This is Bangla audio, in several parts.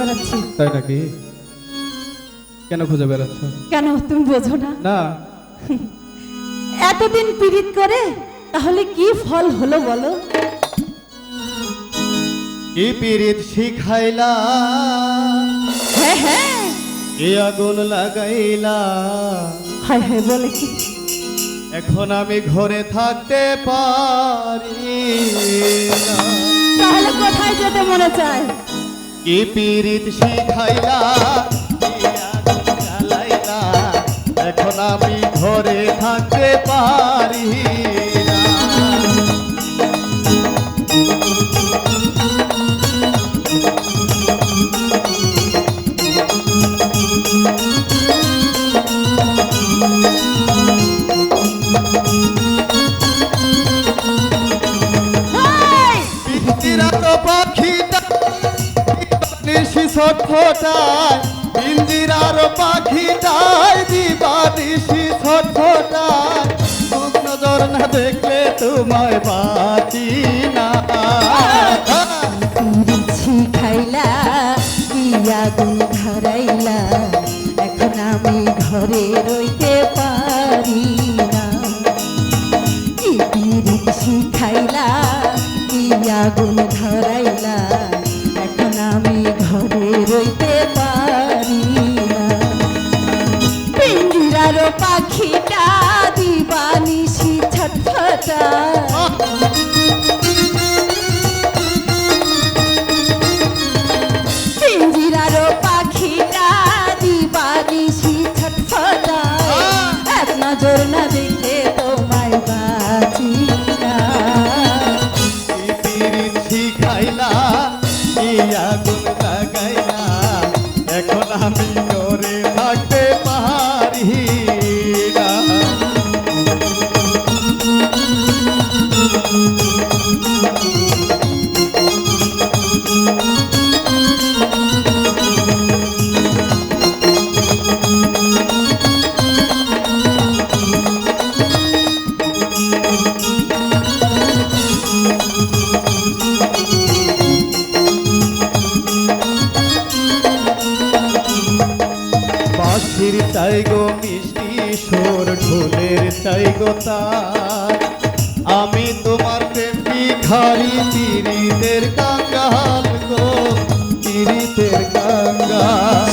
বেড়াচ্ছি? তাই নাকি? কেন খুঁজে বেড়াচ্ছ? কেন তুমি বোঝো না? না। এতদিন পীড়িত করে তাহলে কি ফল হলো বলো? কি পীড়িত শিখাইলা? হ্যাঁ হ্যাঁ। কি আগুন লাগাইলা? হায় হায় বলে কি? এখন আমি ঘরে থাকতে পারি না। তাহলে কোথায় যেতে মনে চায়? কি পীড়িত শিখাইলা এখন আমি ঘরে থাকতে পারি। পিঞ্জিরা তো পাখিটা নিশি ছটফটায়, পিঞ্জিরার পাখিটায় দিবা নিশি ছটফটায়। নজর না দেখলে তোমায় বাঁচি না। পিরিছি খাইলা কি আগুন ধরাইলা, এখন আমি ঘরে রইতে পারি না। কি পিরিছি খাইলা কি আগুন ধরাইলা পাখিটা দিবানিসি ছটফটা। পিঞ্জিরার পাখিটা দিবানিসি ছটফটা। এক নজর না দেখলে তোমায় বাঁচি না। শিখাইলা কি বাঁশির চাই গো মিষ্টি সুর ঢোলের চাই গো তার। আমি তোমার প্রেম ভিখারি তিরিদের কাঙ্গাল গো তিরিদের কাঙ্গাল।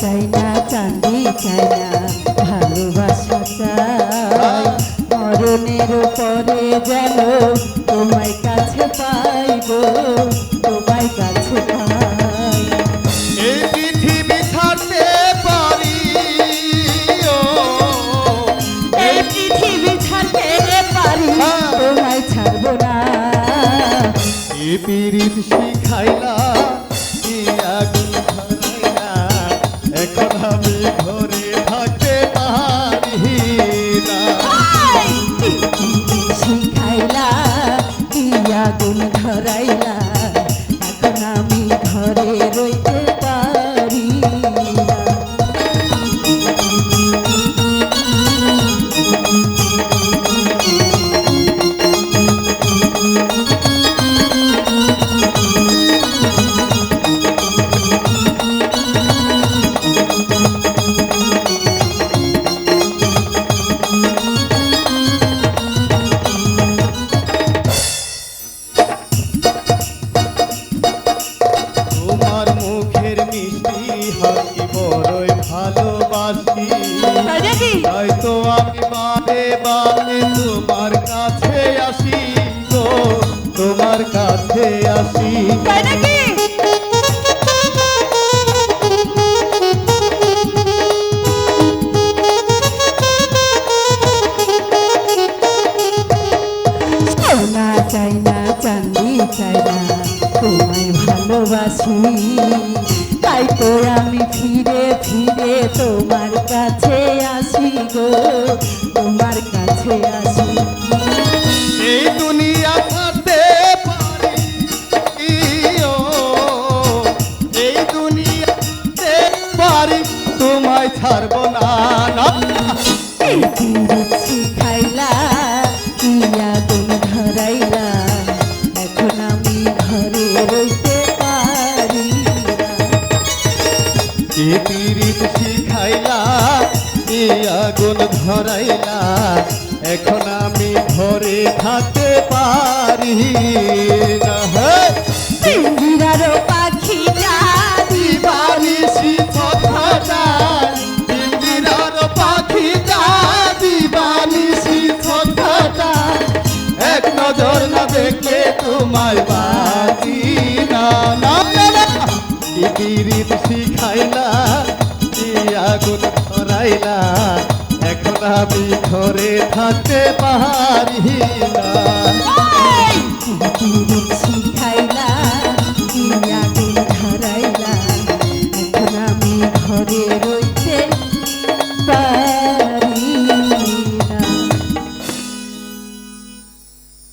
চাই না চাঁদি চাই না ভালোবাসা চাই। মরণের পরে যেন তোমায় কাছে পাইব তোমায় কাছে পাই। এই পৃথিবী ছাড়তে পারি এই পৃথিবী ছাড়তে পারি তোমায় ছাড়বো না। এই পীড়িত শিখাইলা ফিরে তোমার কাছে আসি গো তোমার কাছে আসি। এই দুনিয়া আগুন ধরাইলা এখন আমি ঘরে থাকতে পারি না। পিঞ্জিরারও পাখিটা দিবানিসি কথাটা ইন্দিরার পাখিটা দিবানিসি কথাটা এক নজর না দেখলে তোমায় বাকি না। না না না শিখাইলা আগুন ধরাইলা আমি ঘরে থাকতে পারি না